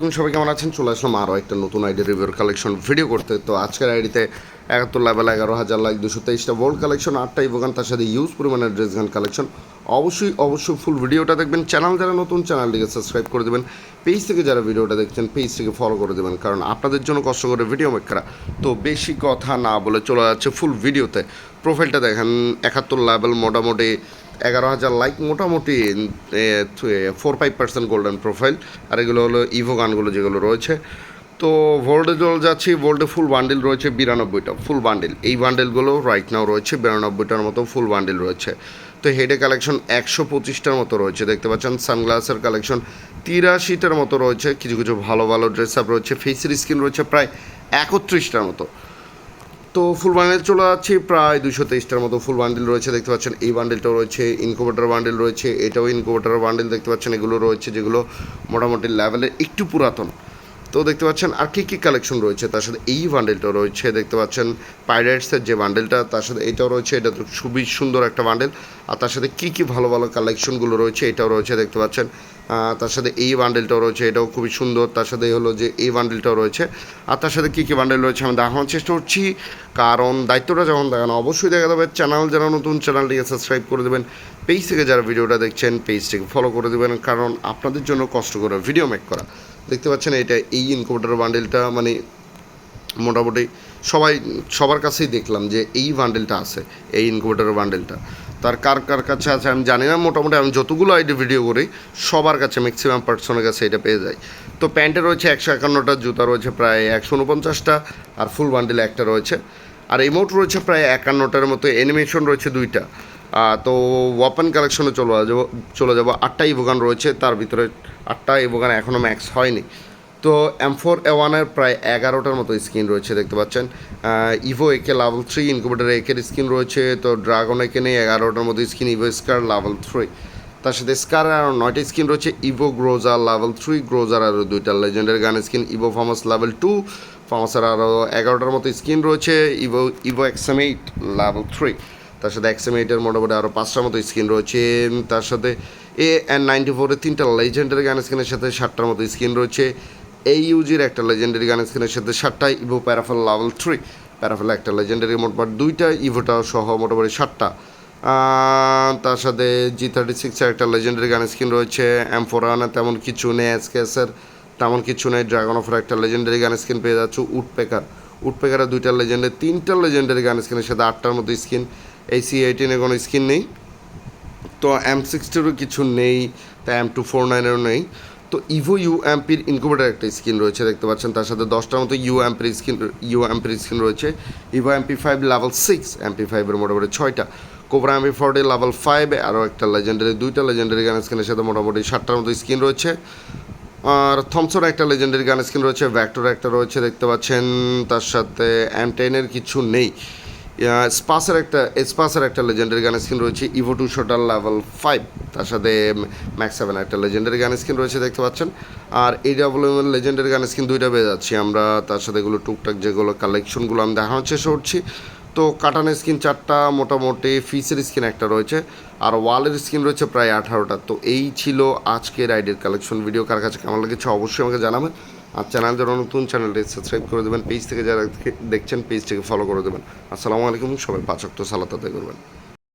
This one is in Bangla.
এখন সবাই কেমন আছেন? চলে আসলাম আরও একটা নতুন আইডি রিভিউর কালেকশন ভিডিও করতে। তো আজকের আইডিতে একাত্তর লেভেল এগারো হাজার লাইক দুশো তেইশটা বোল্ড কালেকশন আটটা ইভোগান তার সাথে ইউজ পরিমাণের ড্রেস গান কালেকশন অবশ্যই অবশ্যই ফুল ভিডিওটা দেখবেন। চ্যানেল যারা নতুন চ্যানেলটিকে সাবস্ক্রাইব করে দেবেন। পেজ থেকে যারা ভিডিওটা দেখছেন পেজ থেকে ফলো করে দেবেন। কারণ আপনাদের জন্য কষ্ট করে ভিডিও মেক করা। তো বেশি কথা না বলে চলে যাচ্ছে ফুল ভিডিওতে প্রোফাইলটা দেখেন, একাত্তর লেভেল মোটামুটি এগারো হাজার লাইক মোটামুটি four five percent golden profile আর এগুলো হলো ইভো গানগুলো যেগুলো রয়েছে। তো ভোল্টে জল যাচ্ছি ভোল্টে ফুল বান্ডিল রয়েছে, বিরানব্বইটা ফুল বান্ডিল এই বান্ডিলগুলো রাইট নাও রয়েছে, বিরানব্বইটার মতো ফুল বান্ডিল রয়েছে। তো হেডে কালেকশন একশো পঁচিশটার মতো রয়েছে, দেখতে পাচ্ছেন? সানগ্লাসের কালেকশন তিরাশিটার মতো রয়েছে। কিছু কিছু ভালো ভালো ড্রেস আপ রয়েছে। ফেসের স্কিন রয়েছে প্রায় একত্রিশটার মতো। তো ফুল বান্ডেল চলে যাচ্ছি, প্রায় দুশো তেইশটার মতো ফুল বান্ডেল রয়েছে, দেখতে পাচ্ছেন। এই বান্ডেলটাও রয়েছে ইনকুবেটার বান্ডেল রয়েছে, এটাও ইনকুবেটার বান্ডেল দেখতে পাচ্ছেন, এগুলো রয়েছে, যেগুলো মোটামুটি লেভেলের একটু পুরাতন। তো দেখতে পাচ্ছেন, আর কী কী কালেকশন রয়েছে, তার সাথে এই বান্ডেলটাও রয়েছে, দেখতে পাচ্ছেন পাইরেটসের যে বান্ডেলটা তার সাথে এটাও রয়েছে, এটা তো খুবই সুন্দর একটা বান্ডেল আর তার সাথে কী কী ভালো ভালো কালেকশনগুলো রয়েছে এটাও রয়েছে, দেখতে পাচ্ছেন। তার সাথে এই বান্ডেলটাও রয়েছে, এটাও খুবই সুন্দর। তার সাথে হলো যে এই বান্ডেলটাও রয়েছে। আর তার সাথে কী কী বান্ডেল রয়েছে আমি দেখানোর চেষ্টা করছি। কারণ দায়িত্বটা যখন দেখানো, অবশ্যই দেখা যাবে। চ্যানেল যারা নতুন চ্যানেলটিকে সাবস্ক্রাইব করে দেবেন। পেজ থেকে যারা ভিডিওটা দেখছেন পেজটিকে ফলো করে দেবেন। কারণ আপনাদের জন্য কষ্ট করে ভিডিও মেক করা। দেখতে পাচ্ছেন এটা এই ইনকোভেটার বান্ডেলটা মানে মোটামুটি সবাই, সবার কাছেই দেখলাম যে এই বান্ডেলটা আছে, এই ইনকুবেটারের বান্ডেলটা তার কার কার কাছে আছে আমি জানি না, মোটামুটি আমি যতগুলো আইডি ভিডিও করি, সবার কাছে ম্যাক্সিমাম পার্সনের কাছে এটা পেয়ে যায় তো প্যান্টে রয়েছে একশো একান্নটা, জুতা রয়েছে প্রায় একশো উনপঞ্চাশটা, আর ফুল বান্ডেল একটা রয়েছে। আর ইমোট রয়েছে প্রায় একান্নটার মতো অ্যানিমেশন রয়েছে দুইটা। তো ওয়াপেন কালেকশনে চলে যাব চলে যাব। আটটা ইভোগান রয়েছে, তার ভিতরে আটটা ইভোগান এখনও ম্যাক্স হয়নি। তো এম ফোর এ ওয়ানের প্রায় এগারোটার মতো স্কিন রয়েছে, দেখতে পাচ্ছেন। Evo AK level three incubator একের স্কিন রয়েছে, তো ড্রাগন একে নেই, এগারোটার মতো skin evo scar level three তার সাথে স্কার আরও নয়টা স্কিন রয়েছে evo groza level three groza আরও দুইটা লেজেন্ডের gun skin evo FAMAS level two ফার্মাসের আরও এগারোটার মতো স্কিন রয়েছে evo evo XM eight level three তার সাথে এক্সএম এইটের মোটামুটি আরও পাঁচটার মতো স্কিন রয়েছে, তার সাথে এ এন নাইনটি ফোরের তিনটা লেজেন্ডারি গান স্কিনের সাথে ষাটটার মতো স্কিন রয়েছে এই ইউজির একটা লেজেন্ডারি গান স্কিনের সাথে ষাটটা evo Parafal level three Parafal একটা লেজেন্ডারি মোটমাট দুইটা ইভোটা সহ মোটামুটি আহ, তার সাথে জি থার্টি সিক্সের একটা লেজেন্ডারি গান স্ক্রিন রয়েছে এম ফোর তেমন কিছু নেই এসকেএসের তেমন কিছু নেই ড্রাগন অফের একটা লেজেন্ডারি গান স্ক্রিন পেয়ে যাচ্ছে উডপেকার উডপেকারের দুইটা লেজেন্ডারি তিনটা লেজেন্ডারি গান স্ক্রিনের সাথে আটটার মতো স্ক্রিন এই সি এইটিনে কোনো স্ক্রিন নেই। তো এম সিক্সটিরও কিছু নেই তা এম টু ফোর নাইনেরও নেই। তো ইভো ইউ এমপির ইনকুবেটার একটা স্ক্রিন রয়েছে, দেখতে পাচ্ছেন। তার সাথে দশটার মতো ইউ এমপির স্ক্রিন ইউ এমপির স্ক্রিন রয়েছে। Evo MP five level six MP ফাইভের মোটামুটি ছয়টা। কোবরা এমপি ফোরটি লেভেল ফাইভে আরও একটা লেজেন্ডারি দুইটা লেজেন্ডারি গান স্ক্রিনের সাথে মোটামুটি ষাটটার মতো স্ক্রিন রয়েছে। আর থমসন একটা লেজেন্ডারি গান স্ক্রিন রয়েছে ভ্যাক্টর একটা রয়েছে, দেখতে পাচ্ছেন। তার সাথে এম টেনের কিছু নেই। স্পাসের একটা স্পাসের একটা লেজেন্ডারি গান স্কিন রয়েছে evo two shooter level five তার সাথে ম্যাক্স সেভেন একটা লেজেন্ডারি গান স্কিন রয়েছে, দেখতে পাচ্ছেন। আর এই ডাবলের লেজেন্ডারি গান স্কিন দুইটা পেয়ে যাচ্ছি আমরা। তার সাথে এগুলো টুকটাক যেগুলো কালেকশনগুলো আমি দেখানোর চেষ্টা করছি। তো কাটানের স্কিন চারটা, মোটামুটি ফিসের স্কিন একটা রয়েছে। আর ওয়ালের স্কিন রয়েছে প্রায় আঠারোটা। তো এই ছিল আজকের আইডির কালেকশন ভিডিও কার কাছে কেমন লেগেছে অবশ্যই আমাকে জানাবেন। আর চ্যানেল যারা নতুন চ্যানেলটি সাবস্ক্রাইব করে দেবেন পেজ থেকে যারা দেখছেন পেজ থেকে ফলো করে দেবেন। আসসালামু আলাইকুম, সবাই পাচক তো সালাত আদায় করবেন।